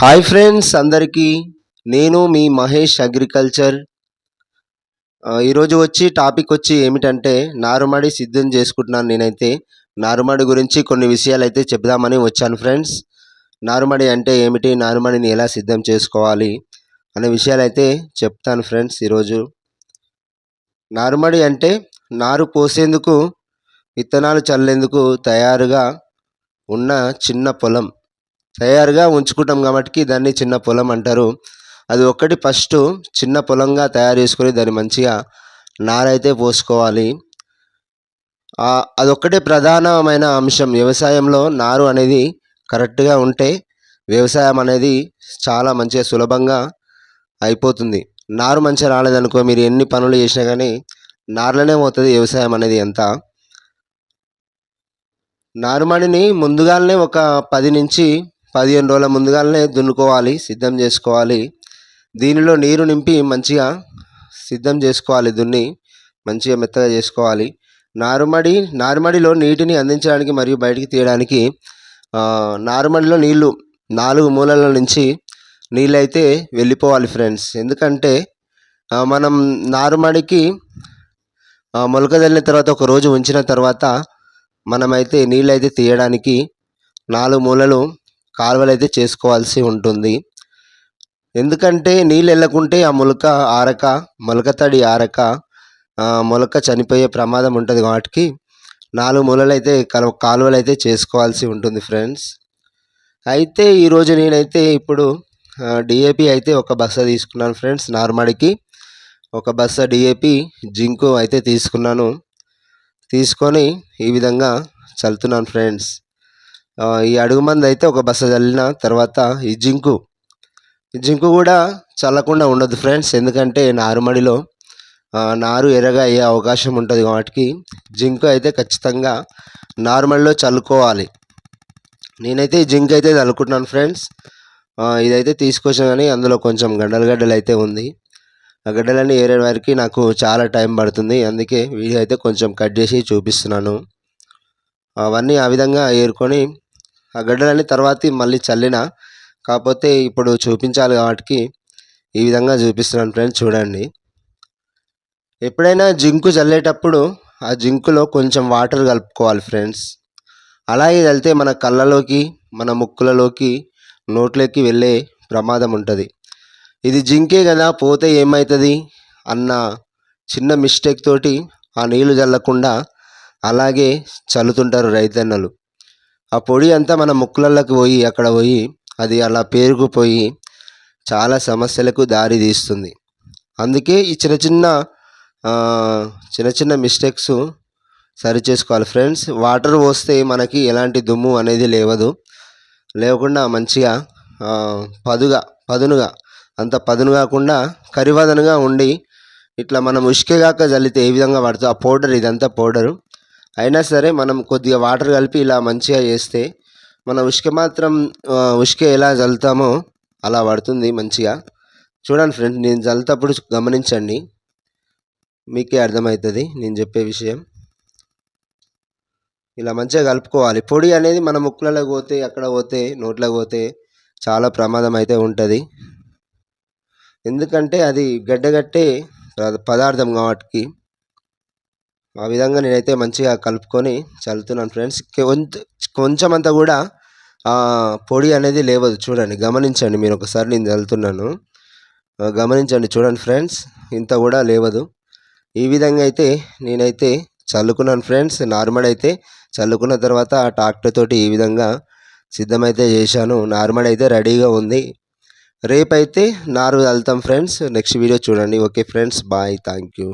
Hi friends అందరికీ. నేను మీ Mahesh agriculture. ఈరోజు వచ్చి టాపిక్ వచ్చి ఏమిటంటే నారుమడి సిద్ధం చేసుకుంటున్నాను నేనైతే. నారుమడి గురించి కొన్ని విషయాలు అయితే చెప్దామని వచ్చాను ఫ్రెండ్స్. నారుమడి అంటే ఏమిటి? నారుమడిని ఎలా సిద్ధం చేసుకోవాలి? అనే విషయాలు అయితే చెప్తాను ఫ్రెండ్స్ ఈరోజు. నారుమడి అంటే నారు పోసేందుకు విత్తనాలు చల్లేందుకు తయారుగా ఉన్న చిన్న పొలం. తయారుగా ఉంచుకుంటాం కాబట్టి దాన్ని చిన్న పొలం అంటారు. అది ఒక్కటి ఫస్ట్ చిన్న పొలంగా తయారు చేసుకొని దాన్ని మంచిగా నారైతే పోసుకోవాలి. అదొక్కటే ప్రధానమైన అంశం. వ్యవసాయంలో నారు అనేది కరెక్ట్గా ఉంటే వ్యవసాయం అనేది చాలా మంచిగా సులభంగా అయిపోతుంది. నారు మంచిగా రాలేదనుకో మీరు ఎన్ని పనులు చేసినా కానీ నారులోనే పోతుంది వ్యవసాయం అనేది అంతా. నారుమడిని ముందుగానే ఒక పది నుంచి పదిహేను రోజుల ముందుగానే దున్నుకోవాలి సిద్ధం చేసుకోవాలి. దీనిలో నీరు నింపి మంచిగా సిద్ధం చేసుకోవాలి దున్ని మంచిగా మెత్తగా చేసుకోవాలి. నారుమడి నారుమడిలో నీటిని అందించడానికి మరియు బయటికి తీయడానికి నారుమడిలో నీళ్ళు నాలుగు మూలల నుంచి నీళ్ళు అయితే వెళ్ళిపోవాలి ఫ్రెండ్స్. ఎందుకంటే మనం నారుమడికి మొలక చల్లిన తర్వాత ఒక రోజు ఉంచిన తర్వాత మనమైతే నీళ్ళు అయితే తీయడానికి నాలుగు మూలలు కాలువలు అయితే చేసుకోవాల్సి ఉంటుంది. ఎందుకంటే నీళ్ళు వెళ్ళకుంటే ఆ మొలక ఆరక మొలక తడి ఆరక మొలక చనిపోయే ప్రమాదం ఉంటుంది వాటికి. నాలుగు మొలలు అయితే కాలువలు అయితే చేసుకోవాల్సి ఉంటుంది ఫ్రెండ్స్. అయితే ఈరోజు నేనైతే ఇప్పుడు డిఏపి అయితే ఒక బస్స తీసుకున్నాను ఫ్రెండ్స్ నార్మడికి. ఒక బస్స డిఏపి జింకు అయితే తీసుకున్నాను. తీసుకొని ఈ విధంగా చల్లుతున్నాను ఫ్రెండ్స్. ఈ అడుగు మంది అయితే ఒక బస్సు చల్లిన తర్వాత ఈ జింకు. ఈ జింకు కూడా చల్లకుండా ఉండదు ఫ్రెండ్స్. ఎందుకంటే నారుమడిలో నారు ఎర్రగా అయ్యే అవకాశం ఉంటుంది కాబట్టి జింకు అయితే ఖచ్చితంగా నార్మల్లో చల్లుకోవాలి. నేనైతే ఈ జింక్ అయితే చల్లుకుంటున్నాను ఫ్రెండ్స్. ఇదైతే తీసుకొచ్చాను కానీ అందులో కొంచెం గడ్డలు గడ్డలు అయితే ఉంది. ఆ గడ్డలన్నీ ఏరే వరకు నాకు చాలా టైం పడుతుంది. అందుకే వీడియో అయితే కొంచెం కట్ చేసి చూపిస్తున్నాను. అవన్నీ ఆ విధంగా ఏరుకొని ఆ గడ్డలన్నీ తర్వాత మళ్ళీ చల్లిన కాకపోతే ఇప్పుడు చూపించాలి కాబట్టి ఈ విధంగా చూపిస్తున్నాను ఫ్రెండ్స్ చూడండి. ఎప్పుడైనా జింకు చల్లేటప్పుడు ఆ జింకులో కొంచెం వాటర్ కలుపుకోవాలి ఫ్రెండ్స్. అలాగే వెళ్తే మన కళ్ళలోకి మన ముక్కులలోకి నోట్లోకి వెళ్ళే ప్రమాదం ఉంటుంది. ఇది జింకే కదా పోతే ఏమవుతుంది అన్న చిన్న మిస్టేక్ తోటి ఆ నీళ్ళు చల్లకుండా అలాగే చల్లుతుంటారు రైతన్నలు. ఆ పొడి అంతా మన ముక్కులలోకి పోయి అక్కడ పోయి అది అలా పేరుకుపోయి చాలా సమస్యలకు దారి తీస్తుంది. అందుకే ఈ చిన్న చిన్న చిన్న చిన్న మిస్టేక్స్ సరి చేసుకోవాలి. ఫ్రెండ్స్ వాటర్ పోస్తే మనకి ఎలాంటి దుమ్ము అనేది లేవదు. లేకుండా మంచిగా పదుగా పదునుగా అంత పదును కాకుండా కరివదనుగా ఉండి ఇట్లా మనం ఉష్కేగాక చల్లితే ఏ విధంగా పడుతుంది ఆ పౌడర్ ఇదంతా పౌడరు. అయినా సరే మనం కొద్దిగా వాటర్ కలిపి ఇలా మంచిగా చేస్తే మన ఉష్క మాత్రం ఉష్క ఎలా చల్లుతామో అలా పడుతుంది మంచిగా. చూడండి ఫ్రెండ్ నేను చల్లుతప్పుడు గమనించండి. మీకే అర్థమవుతుంది నేను చెప్పే విషయం. ఇలా మంచిగా కలుపుకోవాలి. పొడి అనేది మన ముక్కులలో పోతే అక్కడ పోతే నోట్లో పోతే చాలా ప్రమాదం అయితే ఉంటుంది. ఎందుకంటే అది గడ్డగట్టే పద- పదార్థం కాబట్టి. ఆ విధంగా నేనైతే మంచిగా కలుపుకొని చల్లుతున్నాను ఫ్రెండ్స్. కొంత కొంచెం అంతా కూడా పొడి అనేది లేవదు. చూడండి గమనించండి మీరు ఒకసారి నేను చల్లుతున్నాను. గమనించండి చూడండి ఫ్రెండ్స్ ఇంత కూడా లేవదు. ఈ విధంగా అయితే నేనైతే చల్లుకున్నాను ఫ్రెండ్స్. నార్మల్ అయితే చల్లుకున్న తర్వాత ఆ ట్రాక్టర్ తోటి ఈ విధంగా సిద్ధమైతే చేశాను. నార్మల్ అయితే రెడీగా ఉంది. రేపైతే నారు చల్లుతాం ఫ్రెండ్స్. నెక్స్ట్ వీడియో చూడండి. Okay friends bye. Thank you.